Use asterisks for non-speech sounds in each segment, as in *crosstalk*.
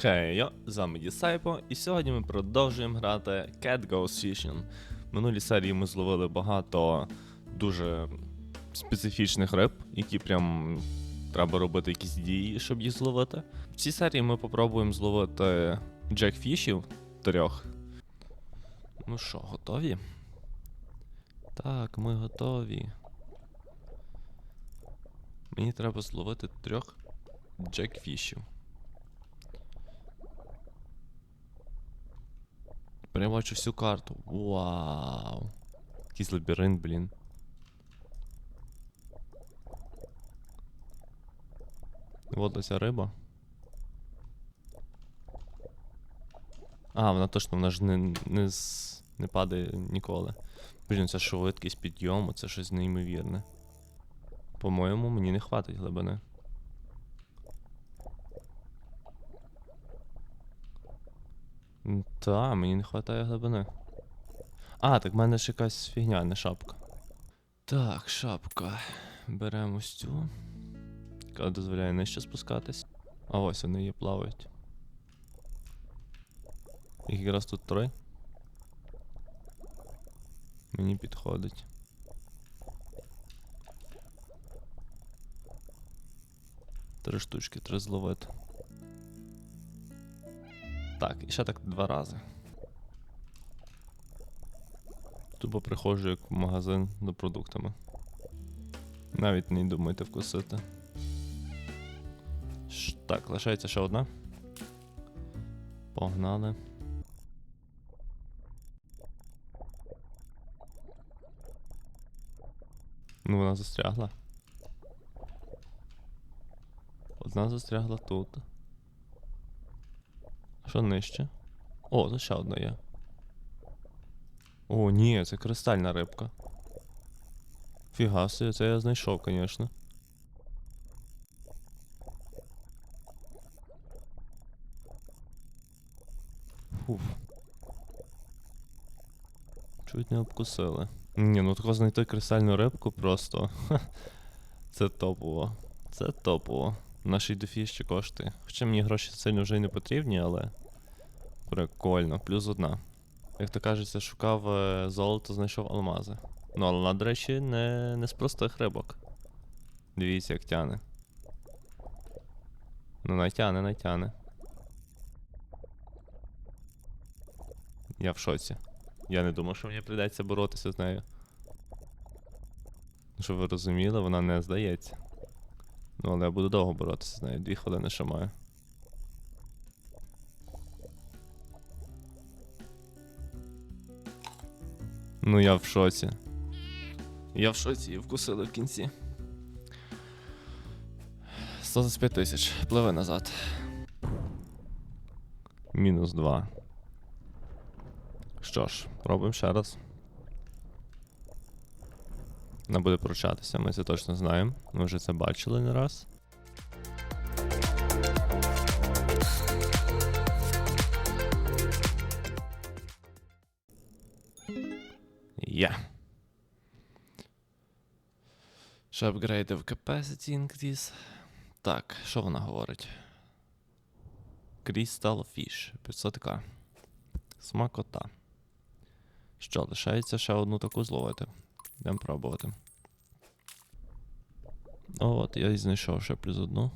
Хей, йо, з вами Дісайпо, і сьогодні ми продовжуємо грати Cat Goes Fishing. В минулій серії ми зловили багато дуже специфічних риб, які прям треба робити якісь дії, щоб їх зловити. В цій серії ми попробуємо зловити джекфішів трьох. Ну що, готові? Так, ми готові. Мені треба зловити трьох джекфішів. Прям бачу всю карту. Вау. Якийсь лабіринт, блін. Вот оця риба. А, вона точно, вона ж не, не, з- не падає ніколи. Блін, це швидкість підйому, це щось неймовірне. По-моєму, мені не хватить глибини. Та, мені не вистачає глибини. А, так в мене ж якась фігня, не шапка. Так, шапка. Беремо ось цю. Яка дозволяє нижче спускатись. А ось вони її плавають. Їх якраз тут три. Мені підходить. Три штучки, три зловити. Так, і ще так два рази. Тупо приходжу як в магазин до продуктами. Навіть не думайте вкусити. Ш- Так, лишається ще одна. Погнали. Ну, вона застрягла. Одна застрягла тут. Що нижче? О, це ще одна є. О, ні, це кристальна рибка. Фіга собі, це я знайшов, звісно. Фуф. Чуть не обкусили. Ні, ну тако знайти кристальну рибку просто. *laughs* Це топово. Це топово. Нашій дофі ще коштує. Хоча мені гроші сильно вже й не потрібні, але. Прикольно, плюс одна. Як то кажеться, шукав е, золото, знайшов алмази. Ну, але вона, до речі, не, не з простих рибок. Дивіться, як тяне. Ну, натяне, натяне. Я в шоці. Я не думав, що мені прийдеться боротися з нею. Щоб ви розуміли, вона не здається. Ну, але я буду довго боротися з нею, дві хвилини ще маю. Ну я в шоці. Я в шоці і вкусили в кінці. 125 тисяч. Пливи назад. Мінус 2. Що ж, пробуємо ще раз. Вона буде пручатися, ми це точно знаємо. Ми вже це бачили не раз. Є. Ще апгрейдив capacity increase. Так, що вона говорить? Crystal Fish 500к. Смакота. Що, лишається ще одну таку зловити. Йдемо пробувати. От я і знайшов ще плюс одну.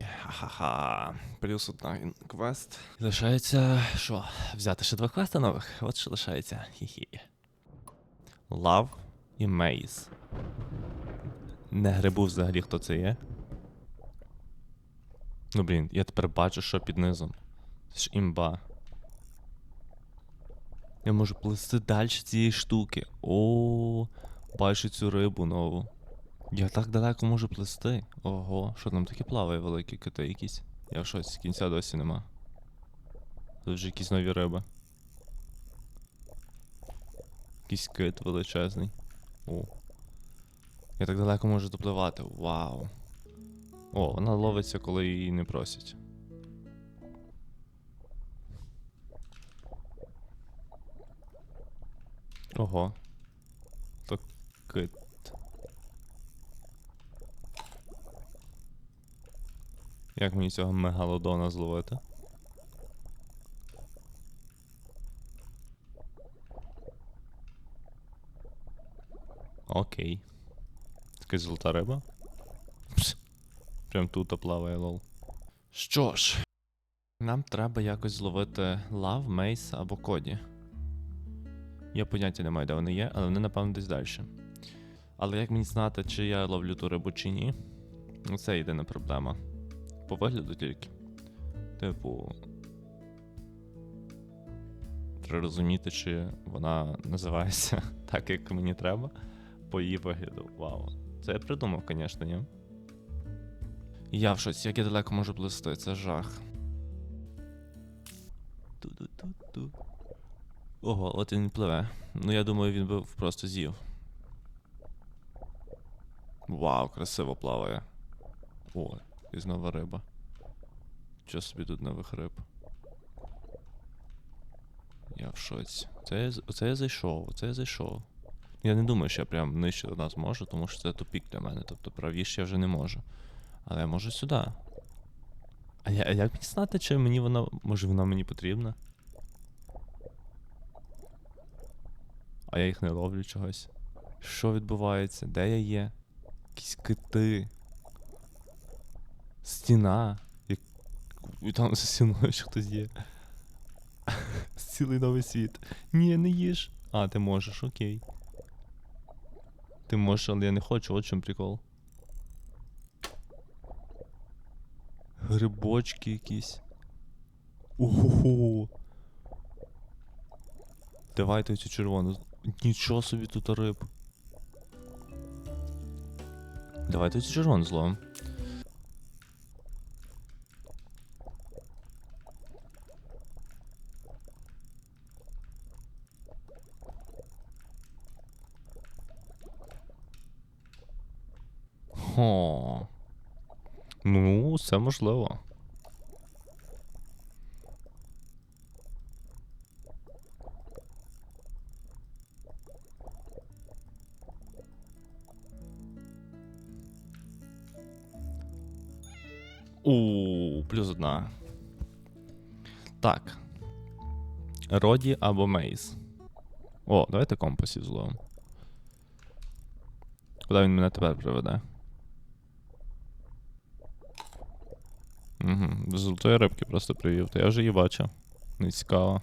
Ха-ха-ха. Плюс одна квест. Лишається. що? Взяти ще два квести нових? От що лишається. Хі-хі. Love і Maze. Не грибу взагалі, хто це є. Ну блін, я тепер бачу, що під низом. Це ж імба. Я можу плисти далі цієї штуки. О, бачу цю рибу нову. Я так далеко можу плисти. Ого, що там таке плаває великі кити якісь? Я в шоці, кінця досі нема. Тут вже якісь нові риби. Якийсь кит величезний. О. Я так далеко можу допливати. Вау. О, вона ловиться, коли її не просять. Ого. То кит. Як мені цього мегалодона зловити? Окей. Така золота риба. Пс. Прям тут плаває лол. Що ж, нам треба якось зловити лав, мейс або коді. Я поняття не маю, де вони є, але вони, напевно, десь далі. Але як мені знати, чи я ловлю ту рибу, чи ні? Ну, це єдина проблема. По вигляду тільки. Типу. Треба розуміти, чи вона називається *laughs* так, як мені треба. По її вигляду. Вау. Це я придумав, звісно, ні? Я в шоці, як я далеко можу плисти, це жах. Ого, от він пливе. Ну я думаю, він би просто з'їв. Вау, красиво плаває. О, і знову риба. Що собі тут нових риб? Я в шоці. Це оце я зайшов, оце я зайшов. Я не думаю, що я прям нижче до нас можу, тому що це тупік для мене. Тобто правіше я вже не можу. Але я можу сюди. А, я, як мені знати, чи мені вона. Може вона мені потрібна? А я їх не ловлю чогось. Що відбувається? Де я є? Якісь кити. Стіна. Як... І там за стіною ще хтось є. *laughs* Цілий новий світ. Ні, не їж. А, ти можеш, окей. Ти можеш, але я не хочу, от чому прикол. Грибочки якісь. Ого. Давайте цю червону. Нічого собі тут риб. Давайте цю червону зловимо. Хо. Ну, це можливо. Плюс одна. Так. Роді або Мейс. О, давайте компасів зловимо. Куди він мене тепер приведе? Угу. До золотої рибки просто привів, то я вже її бачив. Не цікаво.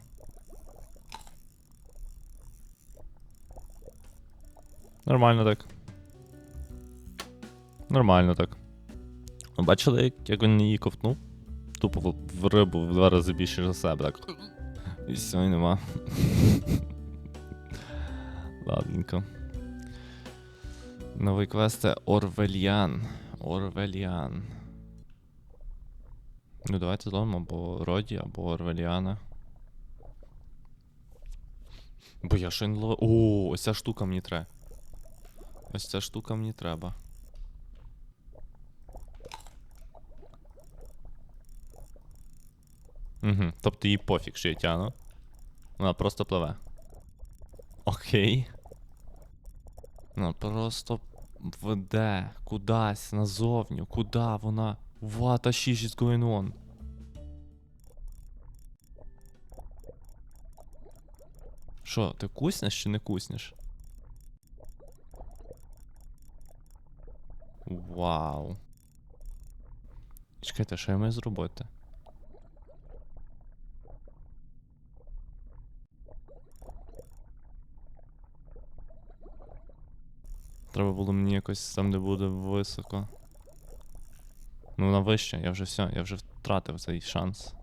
Нормально так. Нормально так. Бачили, як, він її ковтнув? Тупо в, рибу в два рази більше за себе, так. І все, і нема. Ладненько. Новий квест це Орвельян. Орвельян. Ну, давайте зловимо або Роді, або Орвеліана. Бо я ще не ловив. О, ось ця штука мені треба. Ось ця штука мені треба. Угу. Тобто їй пофіг, що я тяну. Вона просто пливе. Окей. Вона просто веде кудись назовню. Куди вона? What the shit is going on? Що, ти куснеш чи не куснеш? Вау. Чекайте, що я маю зробити? Треба було мені якось там, де буде високо. Ну, вона вища, я вже все, я вже втратив цей шанс.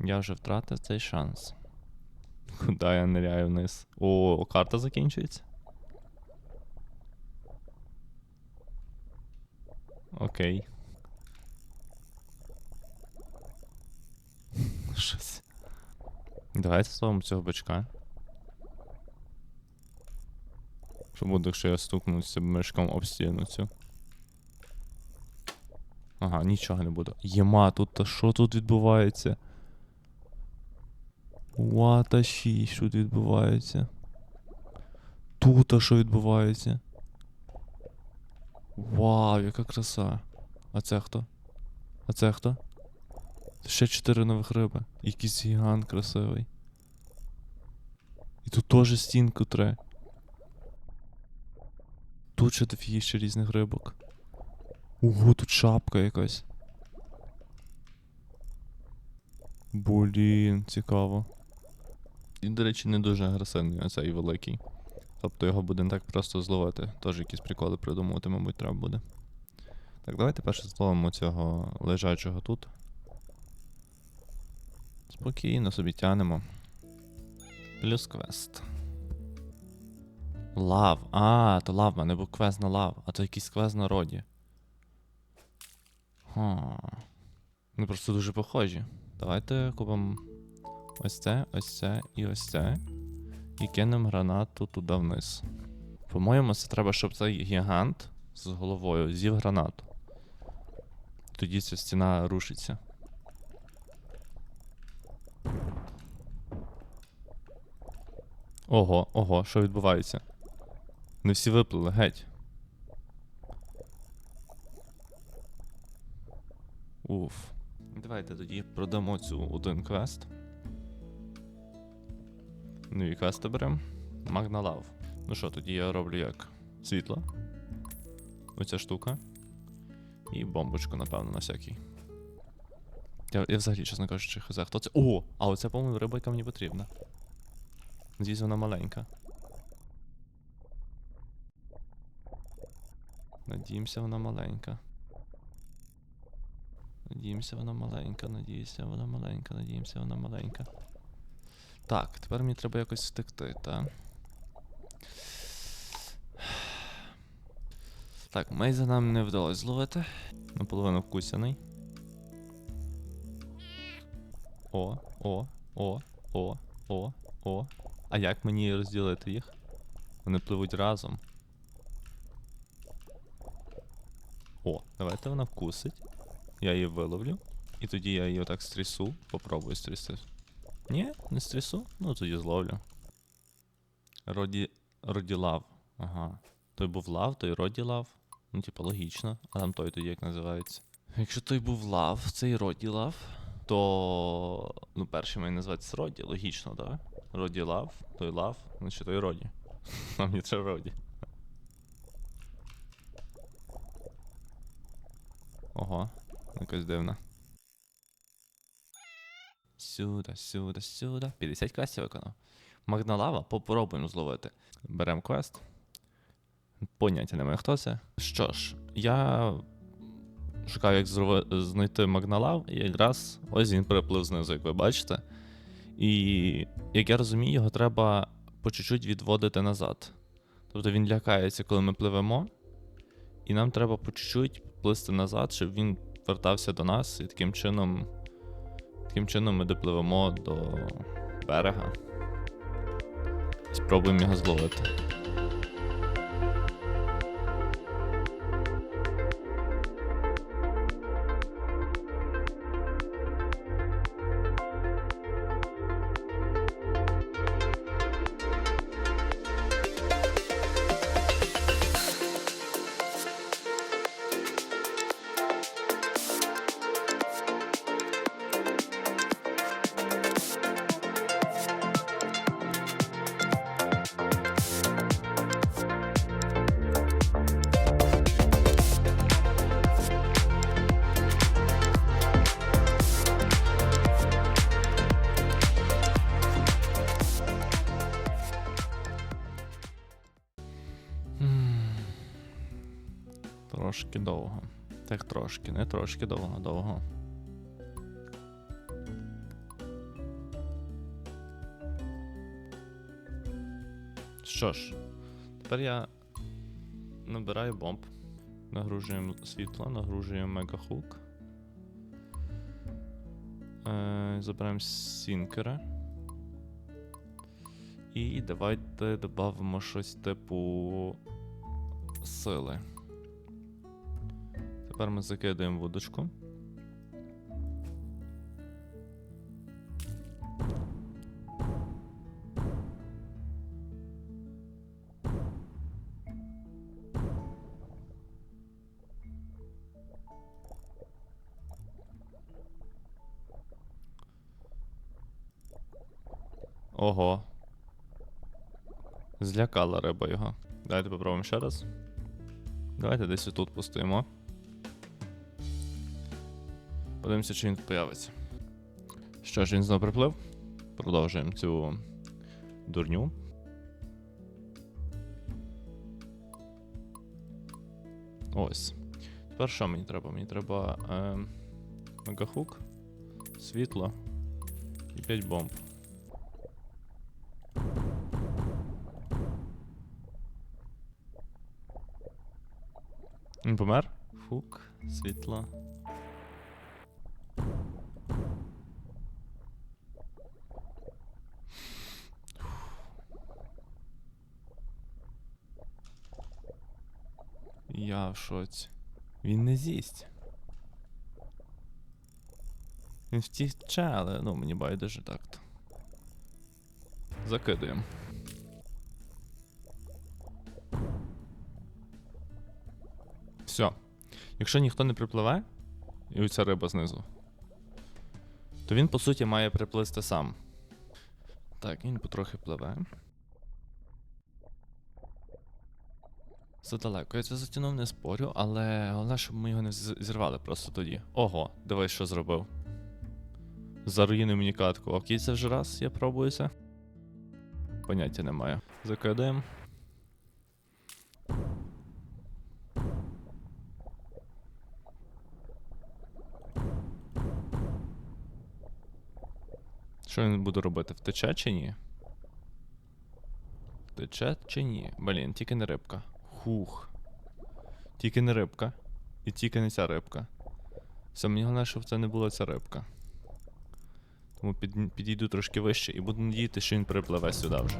Я вже втратив цей шанс. *laughs* Куди я ниряю вниз? О, карта закінчується. Окей. *laughs* Щось. Давайте словом цього бичка. Що буде, якщо я стукнуся мишком об стіну цю? Ага, нічого не буде. Єма, тут та що тут відбувається? What the shit, тут відбувається? Тут а що відбувається? Вау, яка краса. А це хто? А це хто? Ще чотири нових риби. Якийсь гігант красивий. І тут теж стінку тре. Тут ще дофігіще різних рибок. Ого, тут шапка якась. Блін, цікаво. Він, до речі, не дуже агресивний, оцей великий. Тобто його буде не так просто зловити. Теж якісь приколи придумувати, мабуть, треба буде. Так, давайте перше зловимо цього лежачого тут. Спокійно собі тянемо. Плюс квест. Лав. А, то лав, в мене був квест на лав, а то якийсь квест на роді. Ха. Вони просто дуже похожі. Давайте купимо ось це, ось це і ось це. І кинемо гранату туди вниз. По-моєму, це треба, щоб цей гігант з головою з'їв гранату. Тоді ця стіна рушиться. Ого, ого, що відбувається? Не всі виплили, геть. Уф. Давайте тоді продамо цю один квест. Ну і квести беремо. Магналав. Ну що, тоді я роблю як? Світло. Оця штука. І бомбочку, напевно, на всякий. Я, я взагалі, чесно кажучи, хз, хто це. О! А оце, по-моєму, риба, яка мені потрібна. Надіюсь, вона маленька. Надіємося, вона маленька. Надіємося, вона маленька, надіюся, вона маленька, надіємося, вона маленька. Так, тепер мені треба якось втекти, так? Так, Мейза нам не вдалося зловити. Наполовину вкусяний. О, о, о, о, о, о. А як мені розділити їх? Вони пливуть разом. О, давайте вона вкусить. Я її виловлю. І тоді я її отак стрісу. Попробую стрісти. Ні, не стрісу? Ну тоді зловлю. Роді. Роділав. Ага. Той був лав, той роділав. Ну, типа, логічно. А там той тоді як називається. Якщо той був лав, цей роділав, то. Ну, перший має називатися Роді, логічно, так? Да? Роді лав, той лав, значить той Роді. *laughs* А мені треба Роді. Ого, якось дивно. Сюди, сюди, сюди. 50 квестів виконав. Магналава, попробуємо зловити. Беремо квест. Поняття немає, хто це. Що ж, я шукав, як знайти Магналав, і якраз ось він переплив знизу, як ви бачите. І як я розумію, його треба по чуть-чуть відводити назад. Тобто він лякається, коли ми пливемо, і нам треба по чуть-чуть плисти назад, щоб він вертався до нас, і таким чином. Таким чином ми допливемо до берега. Спробуємо його зловити. Трошки довго. Так трошки, не трошки довго, довго. Що ж, тепер я набираю бомб. Нагружуємо світло, нагружуємо мегахук. Е, забираємо сінкера. І давайте додамо щось типу сили. Тепер ми закидаємо водочку. Ого. Злякала риба його. Давайте попробуємо ще раз. Давайте десь тут постоїмо. Подивимося, чи він тут появиться. Що ж, він знову приплив. Продовжуємо цю дурню. Ось. Тепер що мені треба? Мені треба е, мегахук, світло і 5 бомб. Він помер? Фук, світло. Я в шоці. Він не з'їсть. Він втіче, але ну мені байдуже так-то. Закидаємо. Все. Якщо ніхто не припливе, і оця риба знизу, то він, по суті, має приплисти сам. Так, він потрохи пливе. Задалеко. Я це затягнув, не спорю, але головне, щоб ми його не зірвали просто тоді. Ого, дивись, що зробив. Заруїнив мені катку. Окей, це вже раз, я пробую це. Поняття немає. Закидаємо. Що він буде робити? Втече чи ні? Втече чи ні? Блін, тільки не рибка. Хух. Тільки не рибка. І тільки не ця рибка. Все, головне, щоб це не була ця рибка. Тому під, підійду трошки вище і буду надіяти, що він припливе сюди вже.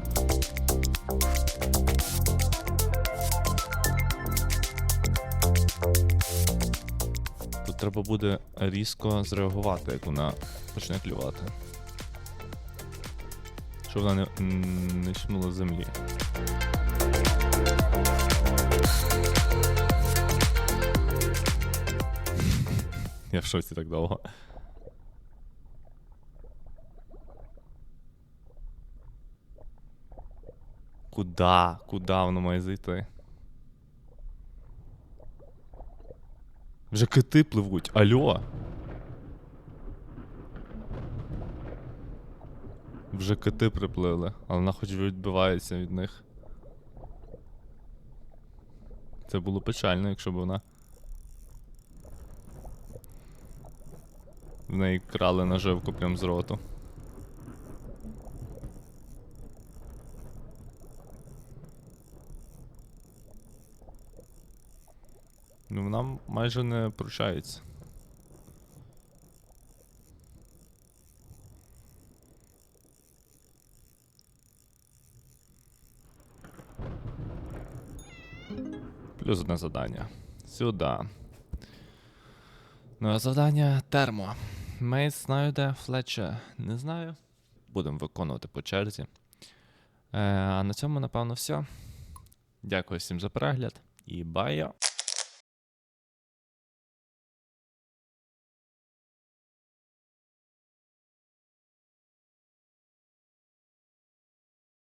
Тут треба буде різко зреагувати, як вона почне клювати. Щоб вона не, не чмнула землі. Я в шоці так довго. Куда? Куда воно має зайти? Вже кити пливуть. Алло. Вже кити приплили, але вона хоч відбивається від них. Це було печально, якщо б вона. В неї крали наживку прям з роту. Ну, вона майже не прощається. Плюс одне завдання. Сюди. Ну, а завдання термо. Мейс знаю де, Флетча не знаю. Будемо виконувати по черзі. Е, а на цьому, напевно, все. Дякую всім за перегляд і байо!